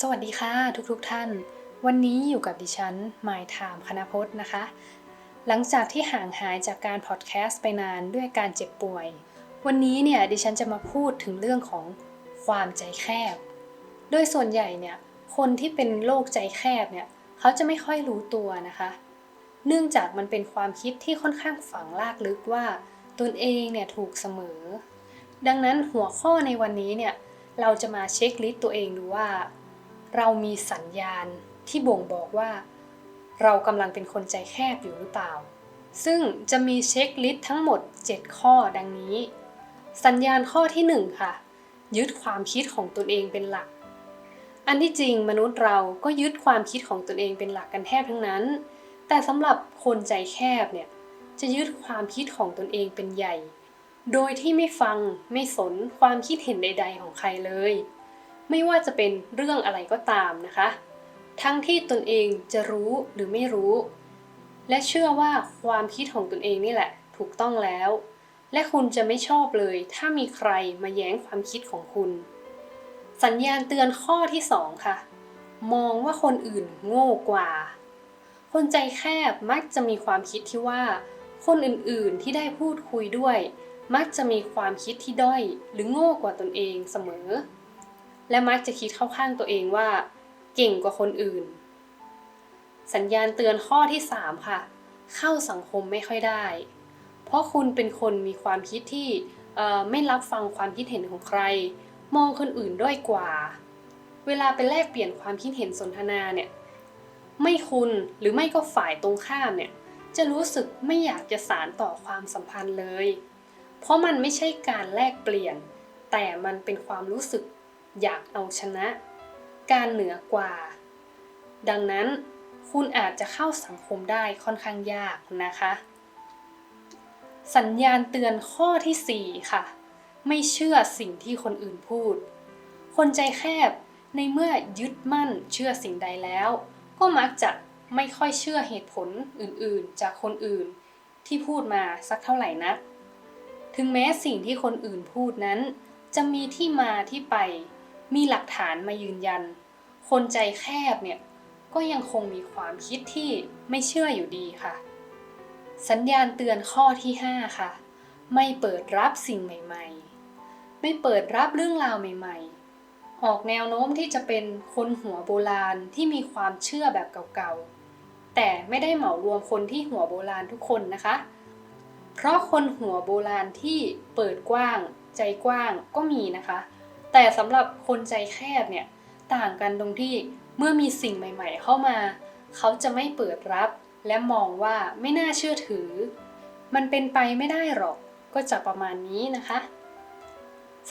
สวัสดีค่ะทุกๆทท่าน วันนี้อยู่กับดิฉันหมายถามคณพจน์นะคะ หลังจากที่ห่างหายจากการพอดแคสต์ไปนานด้วยการเจ็บป่วย วันนี้เนี่ยดิฉันจะมาพูดถึงเรื่องของความใจแคบ โดยส่วนใหญ่เนี่ยคนที่เป็นโรคใจแคบเนี่ยเขาจะไม่ค่อยรู้ตัวนะคะ เนื่องจากมันเป็นความคิดที่ค่อนข้างฝังลากลึกว่าตนเองเนี่ยถูกเสมอ ดังนั้นหัวข้อในวันนี้เนี่ยเราจะมาเช็คลิสต์ตัวเองดูว่า เรามีสัญญาณที่บ่งบอกว่า เรากำลังเป็นคนใจแคบอยู่หรือเปล่า ซึ่งจะมีเช็คลิสต์ทั้งหมด 7 ข้อดังนี้ สัญญาณข้อที่ 1 ค่ะ ยึดความคิดของตนเองเป็นหลัก อันที่จริงมนุษย์เราก็ยึดความคิดของตนเองเป็นหลักกันแทบทั้งนั้น แต่สำหรับคนใจแคบเนี่ยจะยึดความคิดของตนเองเป็นใหญ่ โดยที่ไม่ฟังไม่สนความคิดเห็นใด ๆ ของใครเลย ไม่ว่าจะเป็นเรื่องอะไรก็ตามนะคะ ทั้งที่ตนเองจะรู้หรือไม่รู้ และเชื่อว่าความคิดของตนเองนี่แหละ ถูกต้องแล้ว และคุณจะไม่ชอบเลย ถ้ามีใครมาแย้งความคิดของคุณ สัญญาณเตือนข้อที่สองค่ะ มองว่าคนอื่นโง่กว่า คนใจแคบมักจะมีความคิดที่ว่า คนอื่นๆที่ได้พูดคุยด้วย มักจะมีความคิดที่ด้อย หรือโง่กว่าตนเองเสมอ และมักจะคิดเข้าข้างตัวเองว่า เก่งกว่าคนอื่น สัญญาณเตือนข้อที่ 3 ค่ะ เข้าสังคมไม่ค่อยได้ เพราะคุณเป็นคนมีความคิดที่ไม่รับฟังความคิดเห็นของใคร มองคนอื่นด้อยกว่า เวลาไปแลกเปลี่ยนความคิดเห็นสนทนาเนี่ย ไม่คุณหรือไม่ก็ฝ่ายตรงข้ามเนี่ย จะรู้สึกไม่อยากจะสารต่อความสัมพันธ์เลย เพราะมันไม่ใช่การแลกเปลี่ยน แต่มันเป็นความรู้สึก อยากเอาชนะ การเหนือกว่า ดังนั้นคุณอาจจะเข้าสังคมได้ค่อนข้างยากนะคะ สัญญาณเตือนข้อทีสี่ 4 ค่ะ ไม่เชื่อสิ่งที่คนอื่นพูด คนใจแคบในเมื่อยึดมั่นเชื่อสิ่งใดแล้ว ก็มักจะไม่ค่อยเชื่อเหตุผลอื่นๆ จากคนอื่นที่พูดมาสักเท่าไหร่นัก ถึงแม้สิ่งที่คนอื่นพูดนั้น จะมีที่มาที่ไป มีหลักฐานมายืนยัน คนใจแคบเนี่ยก็ยังคงมีความคิดที่ไม่เชื่ออยู่ดีค่ะ สัญญาณเตือนข้อที่ 5 ค่ะ ไม่เปิดรับสิ่งใหม่ ๆ ไม่เปิดรับเรื่องราวใหม่ ๆ ออกแนวโน้มที่จะเป็นคนหัวโบราณที่มีความเชื่อแบบเก่าๆ แต่ไม่ได้เหมารวมคนที่หัวโบราณทุกคนนะคะ เพราะคนหัวโบราณที่เปิดกว้าง ใจกว้างก็มีนะคะ แต่สำหรับคนใจแคบเนี่ยต่างกันตรงที่เมื่อมีสิ่งใหม่ ๆ เข้ามา เขาจะไม่เปิดรับ และมองว่าไม่น่าเชื่อถือ มันเป็นไปไม่ได้หรอกก็จะประมาณนี้นะคะ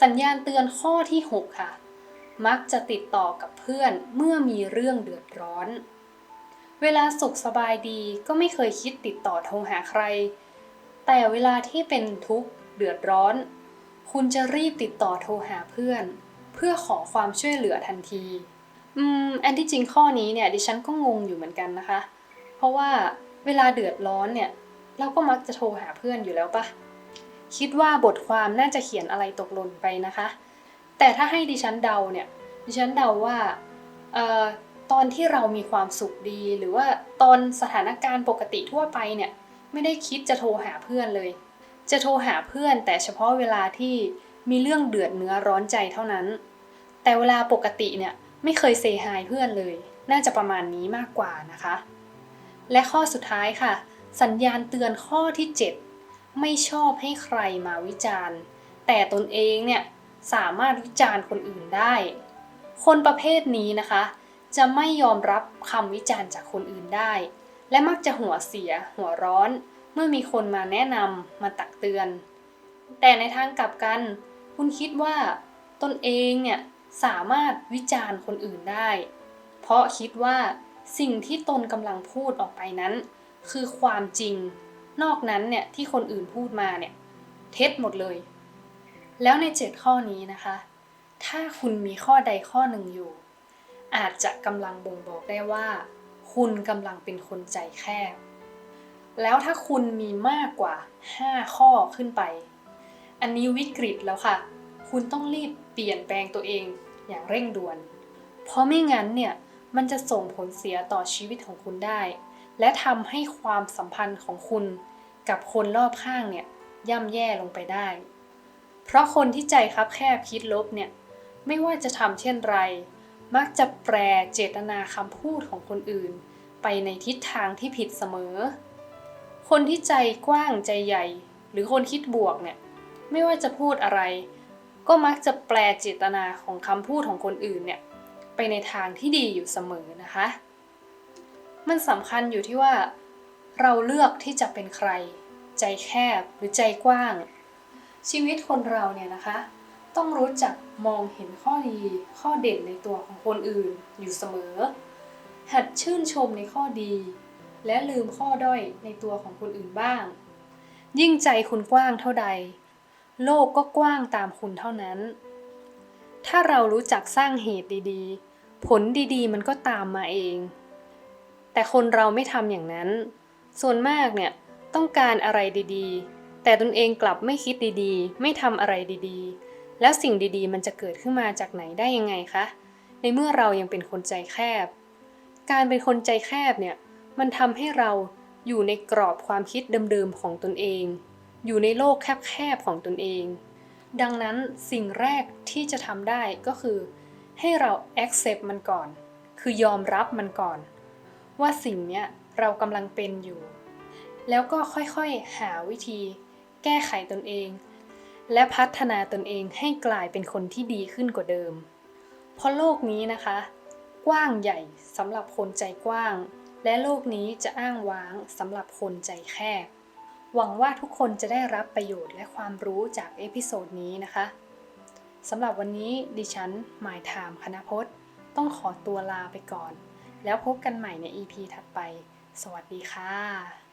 สัญญาณเตือนข้อที่ 6 ค่ะ มักจะติดต่อกับเพื่อนเมื่อมีเรื่องเดือดร้อน เวลาสุขสบายดีก็ไม่เคยคิดติดต่อโทรหาใคร แต่เวลาที่เป็นทุกข์เดือดร้อน คุณจะรีบติดต่อโทรหาเพื่อน เพื่อขอความช่วยเหลือทันที อืม อันที่จริงข้อนี้เนี่ยดิฉันก็งงอยู่เหมือนกันนะคะ เพราะว่าเวลาเดือดร้อนเนี่ย เราก็มักจะโทรหาเพื่อนอยู่แล้วปะคิดว่าบทความน่าจะเขียนอะไรตกหล่นไปนะคะ แต่ถ้าให้ดิฉันเดาเนี่ย ดิฉันเดาว่าเอ่อตอนที่เรามีความสุขดี หรือว่าตอนสถานการณ์ปกติทั่วไปเนี่ย ไม่ได้คิดจะโทรหาเพื่อนเลย จะโทรหาเพื่อนแต่เฉพาะเวลาที่มีเรื่องเดือดเนื้อร้อนใจเท่านั้น แต่เวลาปกติเนี่ยไม่เคยเซฮายเพื่อนเลย น่าจะประมาณนี้มากกว่านะคะ และข้อสุดท้ายค่ะ สัญญาณเตือนข้อที่ 7 ไม่ชอบให้ใครมาวิจารณ์ แต่ตนเองเนี่ยสามารถวิจารณ์คนอื่นได้ คนประเภทนี้นะคะ จะไม่ยอมรับคำวิจารณ์จากคนอื่นได้ และมักจะหัวเสีย หัวร้อน เมื่อมีคนมาแนะนำมาตักเตือน แต่ในทางกลับกัน คุณคิดว่าตนเองเนี่ยสามารถวิจารณ์คนอื่นได้ เพราะคิดว่าสิ่งที่ตนกำลังพูดออกไปนั้น คือความจริง นอกนั้นเนี่ยที่คนอื่นพูดมาเนี่ยเท็จหมดเลย แล้วในเจ็ดข้อนี้นะคะ ถ้าคุณมีข้อใดข้อหนึ่งอยู่ อาจจะกำลังบ่งบอกได้ว่า คุณกำลังเป็นคนใจแคบ แล้วถ้าคุณมีมากกว่า 5 ข้อขึ้นไป อันนี้วิกฤตแล้วค่ะ คุณต้องรีบเปลี่ยนแปลงตัวเองอย่างเร่งด่วน เพราะไม่งั้นเนี่ย มันจะส่งผลเสียต่อชีวิตของคุณได้ และทำให้ความสัมพันธ์ของคุณ กับคนรอบข้างเนี่ยย่ำแย่ลงไปได้ เพราะคนที่ใจคับแคบคิดลบเนี่ย ไม่ว่าจะทำเช่นไร มักจะแปลเจตนาคำพูดของคนอื่น ไปในทิศทางที่ผิดเสมอ คนที่ใจกว้างใจใหญ่ หรือคนคิดบวกเนี่ย ไม่ว่าจะพูดอะไร ก็มักจะแปลเจตนาของคำพูดของคนอื่นเนี่ย ไปในทางที่ดีอยู่เสมอนะคะ มันสำคัญอยู่ที่ว่า เราเลือกที่จะเป็นใคร ใจแคบหรือใจกว้าง ชีวิตคนเราเนี่ยนะคะ ต้องรู้จักมองเห็นข้อดีข้อเด่นในตัวของคนอื่นอยู่เสมอ หัดชื่นชมในข้อดี และลืมข้อด้อยในตัวของคนอื่นบ้าง ยิ่งใจคุณกว้างเท่าใด โลกก็กว้างตามคุณเท่านั้น ถ้าเรารู้จักสร้างเหตุดีๆ ผลดีๆ มันก็ตามมาเอง แต่คนเราไม่ทำอย่างนั้น ส่วนมากเนี่ยต้องการอะไรดีๆ แต่ตนเองกลับไม่คิดดีๆ ไม่ทำอะไรดีๆ แล้วสิ่งดีๆ มันจะเกิดขึ้นมาจากไหนได้ยังไงคะ ในเมื่อเรายังเป็นคนใจแคบ การเป็นคนใจแคบเนี่ย มันทำให้เราอยู่ในกรอบความคิดเดิมๆของตนเอง อยู่ในโลกแคบๆของตนเอง ดังนั้นสิ่งแรกที่จะทำได้ก็คือ ให้เรา accept มันก่อน คือยอมรับมันก่อน ว่าสิ่งเนี้ยเรากำลังเป็นอยู่ แล้วก็ค่อยๆหาวิธี แก้ไขตนเอง และพัฒนาตนเองให้กลายเป็นคนที่ดีขึ้นกว่าเดิม เพราะโลกนี้นะคะ กว้างใหญ่สำหรับคนใจกว้าง และโลกนี้จะอ้างว้างสำหรับคนใจแคบ หวังว่าทุกคนจะได้รับประโยชน์และความรู้จากเอพิโซดนี้นะคะสำหรับวันนี้ดิฉันหมายถามคณพจน์ ต้องขอตัวลาไปก่อน แล้วพบกันใหม่ใน EP ถัดไป สวัสดีค่ะ